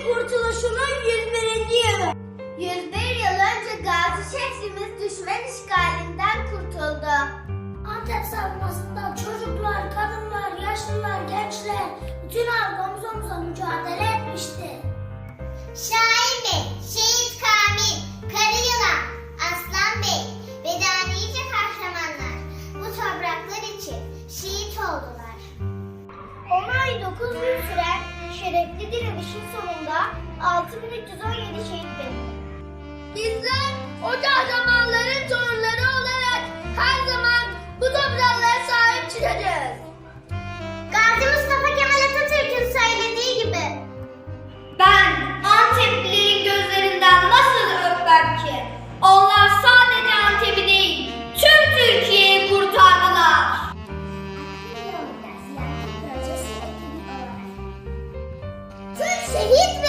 Antep'in kurtuluşunun 101. yılı. 101 yıl önce Gazi şehrimiz düşman işgalinden kurtuldu. Antep savunmasında çocuklar, kadınlar, yaşlılar, gençler bütün halk omuz omuza mücadele etmişti. Şahin Bey, Şehit Kamil, Karı Yılan, Aslan Bey ve daha nice kahramanlar bu topraklar için şehit oldular. 10 ay 9 gün süren şerefli direnişin sonunda 6317 şehit verildi. Bizler o kahramanların torunları olarak her zaman bu topraklara sahip çıkacağız. Gazi Mustafa Kemal Atatürk'ün söylediği gibi ben Anteplilerin gözlerinden nasıl öpmem ki? Onlar sadece Antep'i değil, tüm Türkiye'yi kurtardılar. Tüm şehit